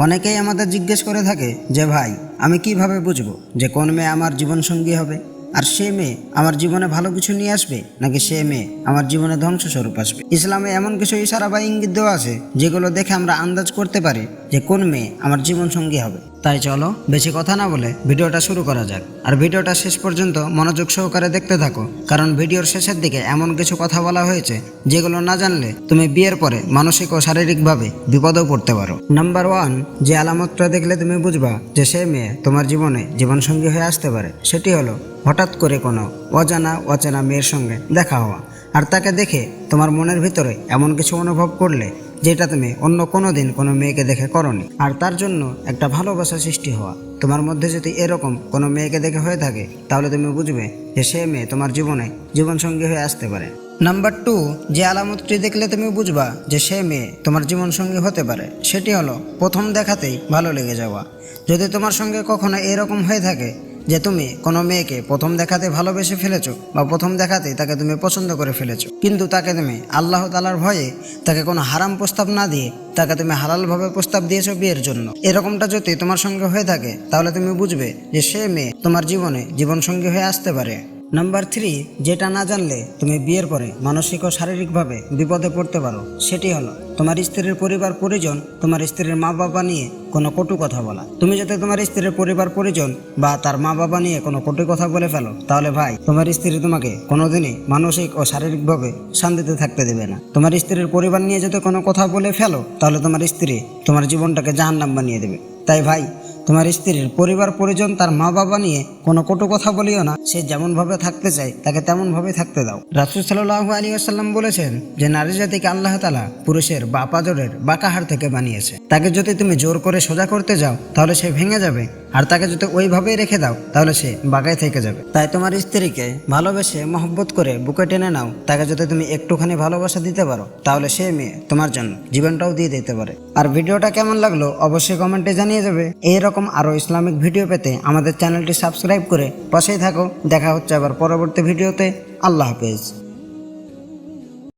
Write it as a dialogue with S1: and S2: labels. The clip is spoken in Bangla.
S1: অনেকেই আমাদের জিজ্ঞেস করে থাকে যে, ভাই, আমি কীভাবে বুঝব যে কোন মেয়ে আমার জীবনসঙ্গী হবে? আর সে মেয়ে আমার জীবনে ভালো কিছু নিয়ে আসবে নাকি সে মেয়ে আমার জীবনে ধ্বংসস্বরূপ আসবে? ইসলামে এমন কিছু ইশারা বা ইঙ্গিত দেওয়া আছে যেগুলো দেখে আমরা আন্দাজ করতে পারি যে কোন মেয়ে আমার জীবনসঙ্গী হবে। তাই চলো বেশি কথা না বলে ভিডিওটা শুরু করা যাক। আর ভিডিওটা শেষ পর্যন্ত মনোযোগ সহকারে দেখতে থাকো, কারণ ভিডিওর শেষের দিকে এমন কিছু কথা বলা হয়েছে যেগুলো না জানলে তুমি বিয়ের পরে মানসিক ও শারীরিকভাবে বিপদেও পড়তে পারো। নাম্বার ওয়ান যে আলামতটা দেখলে তুমি বুঝবা যে সে মেয়ে তোমার জীবনে জীবনসঙ্গী হয়ে আসতে পারে, সেটি হলো হঠাৎ করে কোনো অজানা, অচেনা মেয়ের সঙ্গে দেখা হওয়া। আর তাকে দেখে তোমার মনের ভিতরে এমন কিছু অনুভব করলে যেটা তুমি অন্য কোনো দিন কোনো মেয়েকে দেখে করনি। আর তার জন্য একটা ভালোবাসা সৃষ্টি হওয়া। তোমার মধ্যে যদি এরকম কোনো মেয়েকে দেখে হয়ে থাকে, তাহলে তুমি বুঝবে যে সে মেয়ে তোমার জীবনে জীবনসঙ্গী হয়ে আসতে পারে। নাম্বার টু যে আলামতটি দেখলে তুমি বুঝবা যে সে মেয়ে তোমার জীবনসঙ্গী হতে পারে, সেটি হলো প্রথম দেখাতেই ভালো লেগে যাওয়া। যদি তোমার সঙ্গে কখনো এরকম হয়ে থাকে যে তুমি কোনো মেয়েকে প্রথম দেখাতে ভালোবেসে ফেলেছো বা প্রথম দেখাতে তাকে তুমি পছন্দ করে ফেলেছো। কিন্তু তাকে তুমি আল্লাহ তালার ভয়ে তাকে কোনো হারাম প্রস্তাব না দিয়ে তাকে তুমি হালালভাবে প্রস্তাব দিয়েছ বিয়ের জন্য। এরকমটা যদি তোমার সঙ্গে হয়ে থাকে, তাহলে তুমি বুঝবে যে সে মেয়ে তোমার জীবনে জীবনসঙ্গী হয়ে আসতে পারে। নাম্বার থ্রি যেটা না জানলে তুমি বিয়ের পরে মানসিক ও শারীরিকভাবে বিপদে পড়তে পারো, সেটি হলো তোমার স্ত্রীর পরিবার পরিজন তোমার স্ত্রীর মা বাবা নিয়ে কোনো কটু কথা বলা। তুমি যাতে তোমার স্ত্রীর পরিবার পরিজন বা তার মা বাবা নিয়ে কোনো কটু কথা বলে ফেলো, তাহলে ভাই, তোমার স্ত্রী তোমাকে কোনোদিনই মানসিক ও শারীরিকভাবে শান্তিতে থাকতে দেবে না। তোমার স্ত্রীর পরিবার নিয়ে যদি কোনো কথা বলে ফেলো, তাহলে তোমার স্ত্রী তোমার জীবনটাকে জাহান্নাম বানিয়ে দেবে। তাই ভাই তোমার স্ত্রীর পরিবার পরিজন তার মা বাবা নিয়ে কোনো কটু কথা বলিও না। সে যেমন ভাবে থাকতে চায়, তাকে তেমন ভাবে থাকতে দাও। রাসুল সাল্লাহ আলী আসাল্লাম বলেছেন যে, নারী জাতিকে আল্লাহ তালা পুরুষের বা পাজরের বাঁকাহার থেকে বানিয়েছে। তাকে যদি তুমি জোর করে সোজা করতে যাও, তাহলে সে ভেঙে যাবে। আর তাকে যদি ওইভাবেই রেখে দাও, তাহলে সে বাগায় থেকে যাবে। তাই তোমার স্ত্রীকে ভালোবেসে মহব্বত করে বুকে টেনে নাও। তাকে যদি তুমি একটুখানি ভালোবাসা দিতে পারো, তাহলে সে মেয়ে তোমার জন্য জীবনটাও দিয়ে দিতে পারে। আর ভিডিওটা কেমন লাগল অবশ্যই কমেন্টে জানিয়ে যাবে এইরকম আরও ইসলামিক ভিডিও পেতে আমাদের চ্যানেলটি সাবস্ক্রাইব করে পাশেই থাকো। দেখা হচ্ছে আবার পরবর্তী ভিডিওতে। আল্লাহ হাফেজ।